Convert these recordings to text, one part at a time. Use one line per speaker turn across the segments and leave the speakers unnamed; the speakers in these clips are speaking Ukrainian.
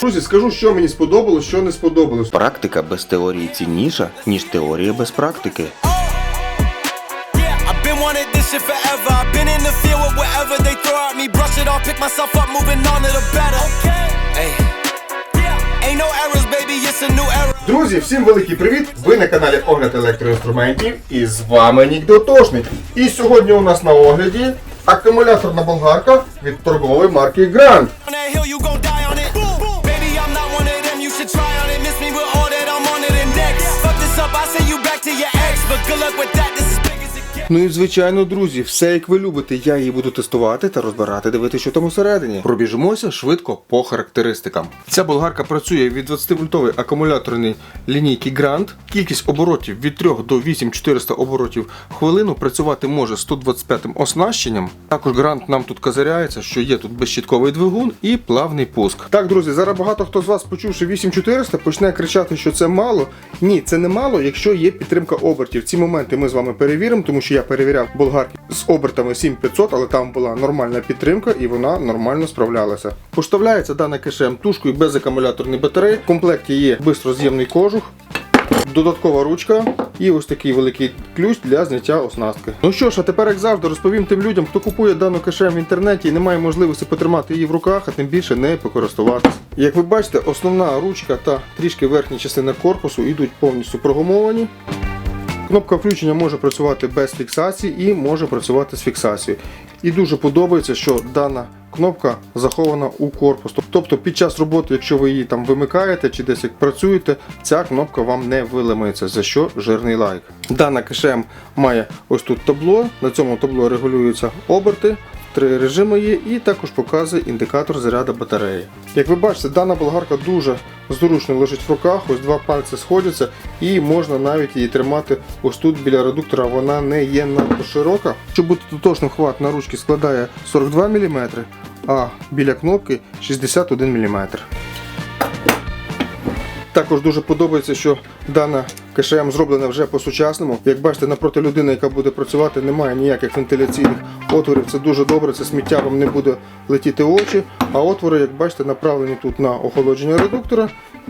Друзі, скажу, що мені сподобалось, що не сподобалось.
Практика без теорії цінніша, ніж теорія без практики.
Друзі, всім великий привіт! Ви на каналі Огляд електроінструментів і з вами Нік Дотошник. І сьогодні у нас на огляді акумуляторна болгарка від торгової марки Grand.
Up, I send you back to your ex. But good luck with that, this is
Ну і звичайно, друзі, все як ви любите. Я її буду тестувати та розбирати, дивитися, що там усередині. Пробіжимося швидко по характеристикам. Ця болгарка працює від 20-вольтової акумуляторної лінійки Grand. Кількість оборотів від 3 до 8400 оборотів хвилину працювати може 125 оснащенням. Також Grand нам тут казаряється, що є тут безщітковий двигун і плавний пуск. Так, друзі, зараз багато хто з вас, почувши 8400, почне кричати, що це мало. Ні, це не мало, якщо є підтримка обертів. Ці моменти ми з вами перевіримо, тому що я перевіряв болгарки з обертами 7500, але там була нормальна підтримка і вона нормально справлялася. Поставляється дана кешем тушкою без акумуляторної батареї. В комплекті є бистроз'ємний кожух. Додаткова ручка і ось такий великий ключ для зняття оснастки. Ну що ж, а тепер, як завжди, розповім тим людям, хто купує дану кешем в інтернеті і не має можливості потримати її в руках, а тим більше не покористуватися. Як ви бачите, основна ручка та трішки верхня частина корпусу йдуть повністю прогумовані. Кнопка включення може працювати без фіксації і може працювати з фіксацією. І дуже подобається, що дана кнопка захована у корпус. Тобто під час роботи, якщо ви її там вимикаєте чи десь як працюєте, ця кнопка вам не виламається, за що жирний лайк. Дана кешем має ось тут табло. На цьому табло регулюються оберти. Три режими є і також показує індикатор заряду батареї. Як ви бачите, дана болгарка дуже зручно лежить в руках, ось два пальці сходяться і можна навіть її тримати ось тут біля редуктора, вона не є надто широка. Щоб бути точним, хват на ручки складає 42 мм, а біля кнопки 61 мм. Також дуже подобається, що дана КШМ зроблена вже по-сучасному. Як бачите, напроти людини, яка буде працювати, немає ніяких вентиляційних отворів. Це дуже добре, це сміття вам не буде летіти очі. А отвори, як бачите, направлені тут на охолодження редуктора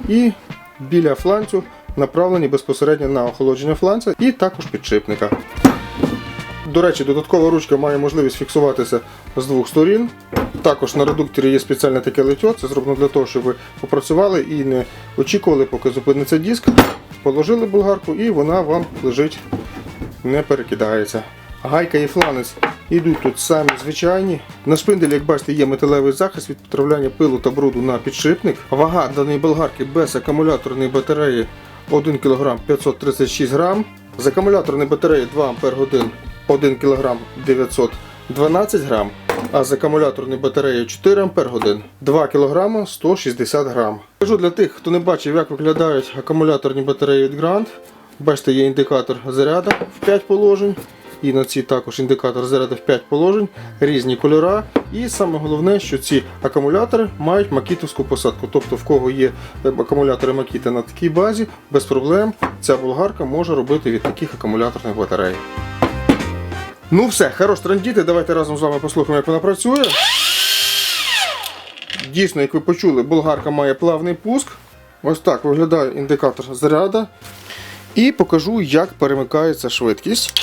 і біля фланцю направлені безпосередньо на охолодження фланця і також підшипника. До речі, додаткова ручка має можливість фіксуватися з двох сторін. Також на редукторі є спеціальне таке лиття, це зроблено для того, щоб ви попрацювали і не очікували, поки зупиниться диск. Положили болгарку і вона вам лежить, не перекидається. Гайка і фланець йдуть тут самі звичайні. На шпинделі, як бачите, є металевий захист від потрапляння пилу та бруду на підшипник. Вага даної болгарки без акумуляторної батареї 1 кг 536 г. З акумуляторної батареї 2 Ах 1 кг 912 г, а з акумуляторної батареї 4 Ах 2 кг 160 г. Кажу для тих, хто не бачив, як виглядають акумуляторні батареї від Grand. Бачите, є індикатор заряду в 5 положень. І на цій також індикатор заряду в 5 положень, різні кольора. І саме головне, що ці акумулятори мають макітовську посадку. Тобто, в кого є е, акумулятори Макіта на такій базі, без проблем ця болгарка може робити від таких акумуляторних батарей. Ну все, хорош трандіти, давайте разом з вами послухаємо, як вона працює. Дійсно, як ви почули, болгарка має плавний пуск. Ось так виглядає індикатор заряду. І покажу, як перемикається швидкість.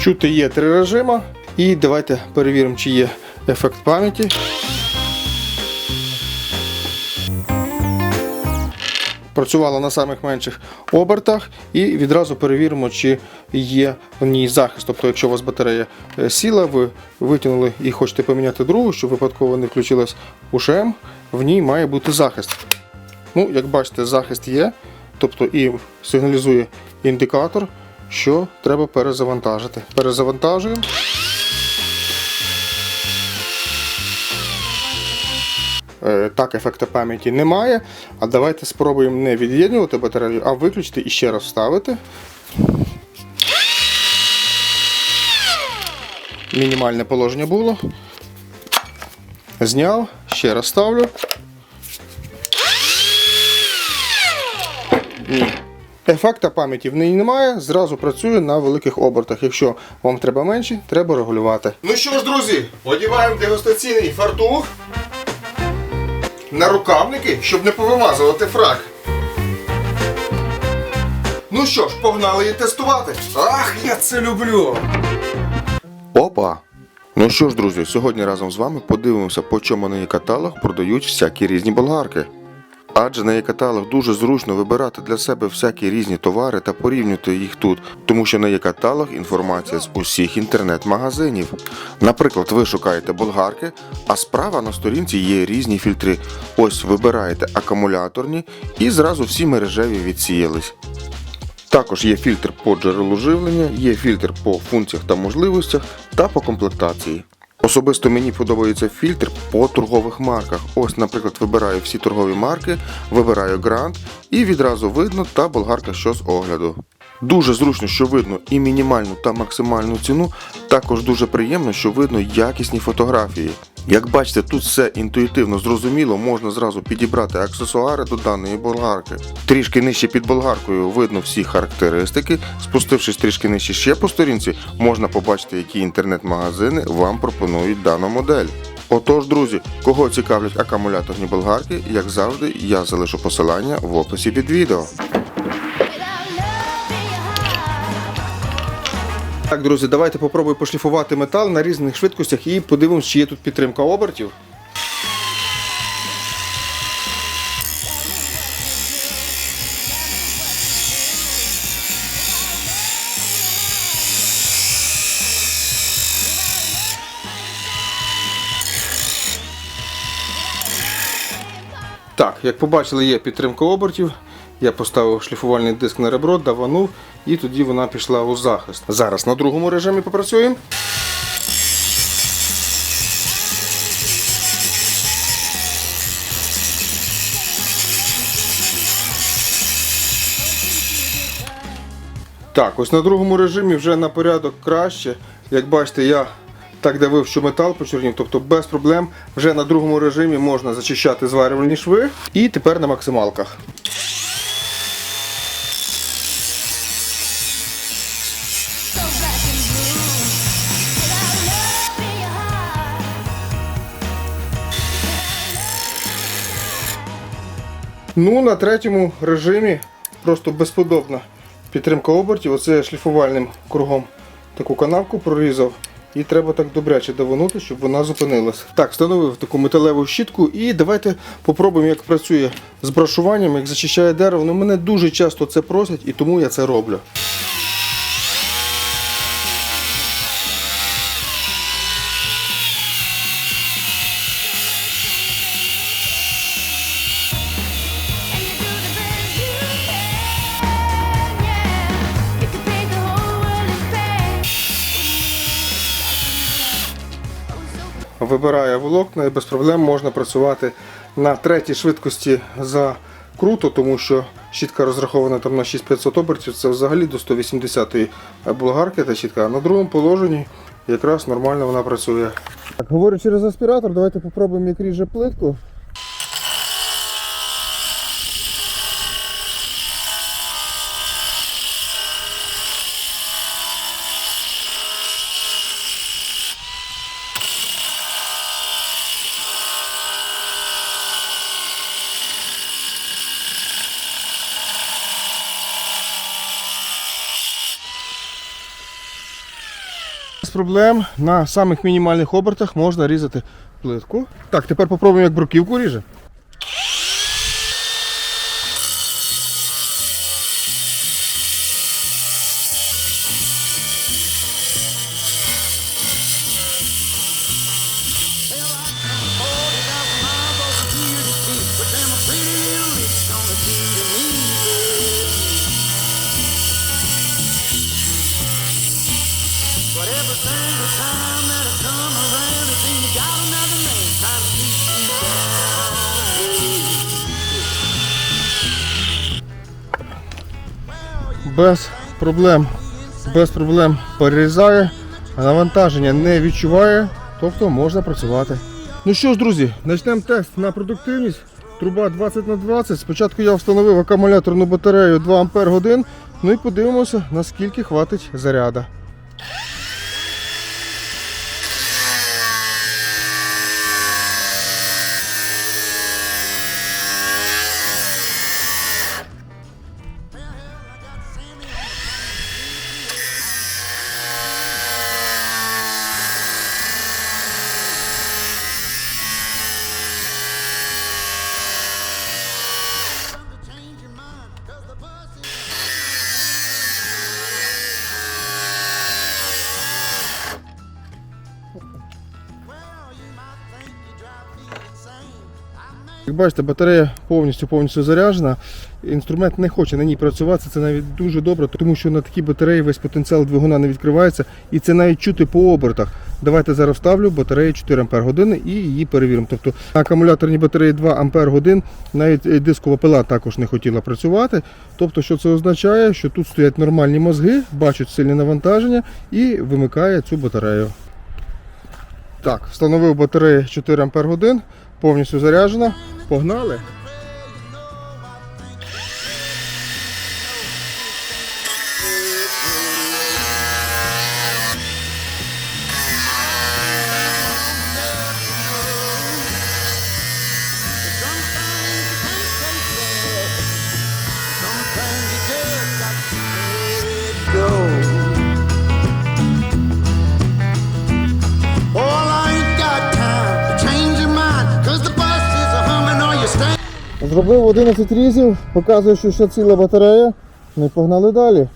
Чути є три режими. І давайте перевіримо, чи є ефект пам'яті. Працювала на самих менших обертах і відразу перевіримо, чи є в ній захист. Тобто, якщо у вас батарея е, сіла, ви витягнули і хочете поміняти другу, щоб випадково не включилась УШМ, в ній має бути захист. Ну, як бачите, захист є, тобто і сигналізує індикатор, що треба перезавантажити. Перезавантажуємо. Так, ефекту пам'яті немає. А давайте спробуємо не від'єднувати батарею, а виключити і ще раз вставити. Мінімальне положення було. Зняв, ще раз ставлю. Ні. Ефекта пам'яті в неї немає, зразу працює на великих обертах. Якщо вам треба менше, треба регулювати. Ну що ж, друзі, одіваємо дегустаційний фартух на рукавники, щоб не повимазувати фрак. Ну що ж, погнали її тестувати. Ах, я це люблю!
Опа! Ну що ж, друзі, сьогодні разом з вами подивимося, по чому на каталог продають всякі різні болгарки. Адже на каталог дуже зручно вибирати для себе всякі різні товари та порівнювати їх тут, тому що на каталог інформація з усіх інтернет-магазинів. Наприклад, ви шукаєте болгарки, а справа на сторінці є різні фільтри. Ось вибираєте акумуляторні і зразу всі мережеві відсіялись. Також є фільтр по джерелу живлення, є фільтр по функціях та можливостях та по комплектації. Особисто мені подобається фільтр по торгових марках. Ось, наприклад, вибираю всі торгові марки, вибираю грант і відразу видно та болгарка що з огляду. Дуже зручно, що видно і мінімальну та максимальну ціну. Також дуже приємно, що видно якісні фотографії. Як бачите, тут все інтуїтивно зрозуміло, можна зразу підібрати аксесуари до даної болгарки. Трішки нижче під болгаркою видно всі характеристики. Спустившись трішки нижче ще по сторінці, можна побачити, які інтернет-магазини вам пропонують дану модель. Отож, друзі, кого цікавлять акумуляторні болгарки, як завжди, я залишу посилання в описі під відео.
Так, друзі, давайте попробую пошліфувати метал на різних швидкостях і подивимось, чи є тут підтримка обертів. Так, як побачили, є підтримка обертів. Я поставив шліфувальний диск на ребро, даванув, і тоді вона пішла у захист. Зараз на другому режимі попрацюємо. Так, ось на другому режимі вже на порядок краще. Як бачите, я так давив, що метал почорнів, тобто без проблем. Вже на другому режимі можна зачищати зварювальні шви. І тепер на максималках. Ну, на третьому режимі просто безподобна підтримка обертів. Оце шліфувальним кругом таку канавку прорізав. І треба так добряче давонути, щоб вона зупинилась. Так, встановив таку металеву щітку і давайте попробуємо, як працює з брашуванням, як зачищає дерево. Ну, мене дуже часто це просять і тому я це роблю. Вибирає волокна і без проблем можна працювати на третій швидкості за круто, тому що щітка розрахована там на 6500 обертів, це взагалі до 180-ї болгарки та щітка. На другому положенні якраз нормально вона працює. Так, говорю через аспіратор, давайте попробуємо як ріже плитку. Без проблем на самих мінімальних обертах можна різати плитку. Так, тепер попробуємо, як бруківку ріже. Без проблем. Без проблем перерізає, навантаження не відчуває, тобто можна працювати. Ну що ж, друзі, почнемо тест на продуктивність. Труба 20 на 20. Спочатку я встановив акумуляторну батарею 2 Ампер годин. Ну і подивимося, наскільки хватить заряда. Як бачите, батарея повністю повністю заряджена. Інструмент не хоче на ній працювати. Це навіть дуже добре, тому що на такій батареї весь потенціал двигуна не відкривається, і це навіть чути по обертах. Давайте зараз вставлю батарею 4 Ампер години і її перевіримо. Тобто на акумуляторній батареї 2 Ампер годин навіть е, дискова пила також не хотіла працювати. Тобто, що це означає, що тут стоять нормальні мозги, бачать сильне навантаження і вимикає цю батарею. Так, встановив батарею 4 Ампер годин, повністю заряджена. Погнали. Зробив 11 різів, показує, що ще ціла батарея. І погнали далі.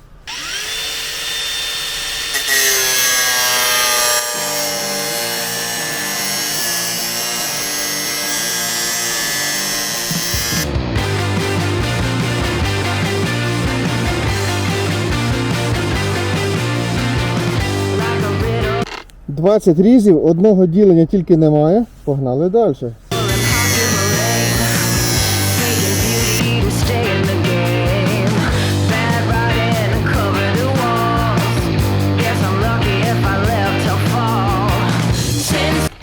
Двадцять різів, одного ділення тільки немає. Погнали далі.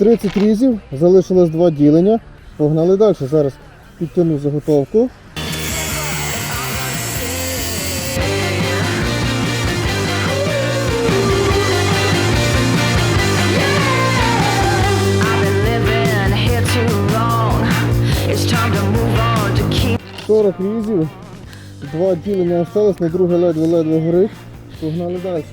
30 різів, залишилось два ділення. Погнали далі. Зараз підтягну заготовку. 40 різів, два ділення осталось, на друге ледве-ледве горить. Погнали далі.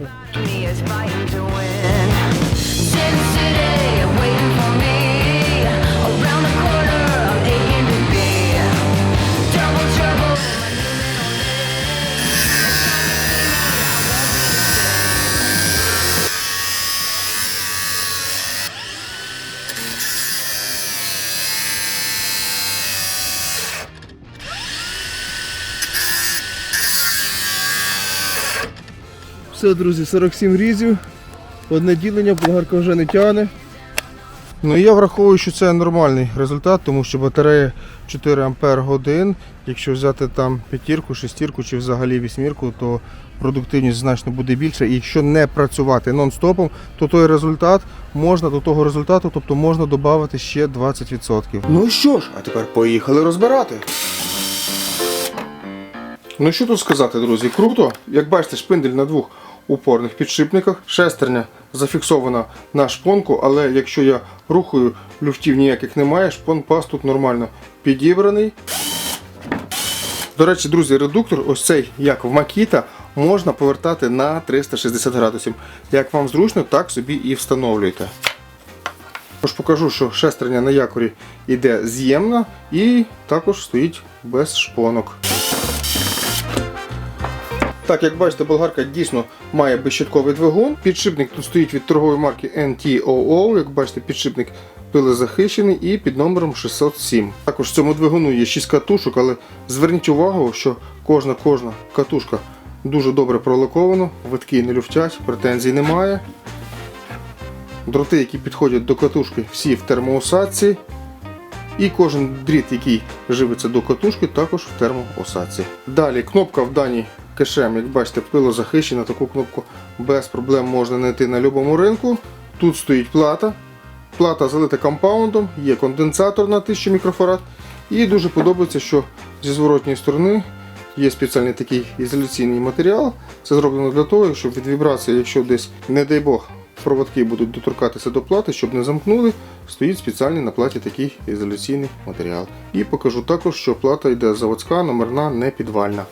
Все, друзі, 47 різів. Одне ділення, болгарка вже не тягне. Ну я враховую, що це нормальний результат, тому що батарея 4 Ампер годин. Якщо взяти там п'ятірку, шестірку чи взагалі вісьмірку, то продуктивність значно буде більша. І якщо не працювати нон-стопом, то той результат можна до того результату, тобто можна додати ще 20%. Ну що ж, а тепер поїхали розбирати. Ну що тут сказати, друзі, круто. Як бачите, шпиндель на двох упорних підшипниках. Шестерня зафіксована на шпонку, але якщо я рухаю, люфтів ніяких немає, шпон-пас тут нормально підібраний. До речі, друзі, редуктор, ось цей, як в Макіта, можна повертати на 360 градусів. Як вам зручно, так собі і встановлюйте. Тож покажу, що шестерня на якорі йде з'ємна і також стоїть без шпонок. Так, як бачите, болгарка дійсно має безщитковий двигун. Підшипник тут стоїть від торгової марки NTOO. Як бачите, підшипник пилезахищений і під номером 607. Також в цьому двигуну є 6 катушок, але зверніть увагу, що кожна кожна катушка дуже добре пролакована, витки не люфтять, претензій немає. Дроти, які підходять до катушки, всі в термоусадці. І кожен дріт, який живиться до катушки, також в термоосадці. Далі кнопка в даній кешем, як бачите, пилозахищена, таку кнопку без проблем можна знайти на будь-якому ринку. Тут стоїть плата. Плата залита компаундом, є конденсатор на 1000 мікрофарад І дуже подобається, що зі зворотньої сторони є спеціальний такий ізоляційний матеріал. Це зроблено для того, щоб від вібрації, якщо десь, не дай Бог, проводки будуть доторкатися до плати, щоб не замкнули, стоїть спеціальний на платі такий ізоляційний матеріал. І покажу також, що плата йде заводська, номерна, не підвальна.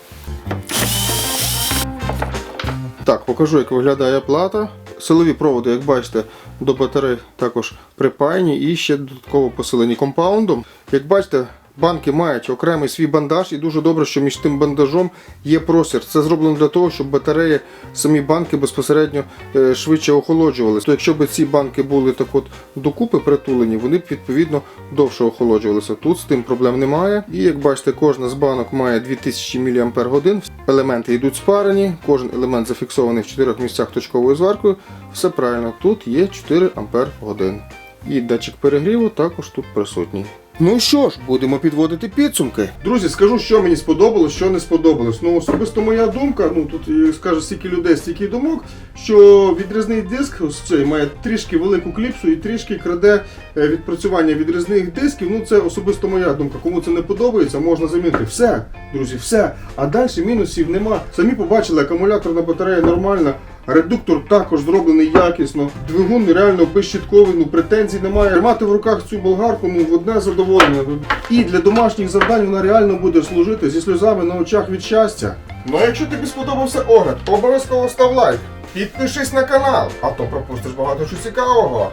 Так, покажу, як виглядає плата. Силові проводи, як бачите, до батарей також припаяні і ще додатково посилені компаундом. Як бачите, банки мають окремий свій бандаж, і дуже добре, що між тим бандажом є простір. Це зроблено для того, щоб батареї, самі банки безпосередньо е, швидше охолоджувалися. То якщо б ці банки були так от докупи притулені, вони б відповідно довше охолоджувалися. Тут з тим проблем немає. І як бачите, кожна з банок має 2000 мАч. Елементи йдуть спарені, кожен елемент зафіксований в чотирьох місцях точковою зваркою. Все правильно, тут є 4 Ампер годин. І датчик перегріву також тут присутній. Ну що ж, будемо підводити підсумки. Друзі, скажу, що мені сподобалось, що не сподобалось. Ну, особисто моя думка, ну тут е, скаже стільки людей, стільки думок, що відрізний диск ось цей має трішки велику кліпсу і трішки краде е, відпрацювання відрізних дисків. Ну це особисто моя думка. Кому це не подобається, можна замінити. Все, друзі, все. А далі мінусів нема. Самі побачили, акумуляторна батарея нормальна. Редуктор також зроблений якісно. Двигун реально безщитковий, ну претензій немає. Тримати в руках цю болгарку, ну в одне задоволення. І для домашніх завдань вона реально буде служити зі сльозами на очах від щастя. Ну а якщо тобі сподобався огляд, обов'язково став лайк. Підпишись на канал, а то пропустиш багато чого цікавого.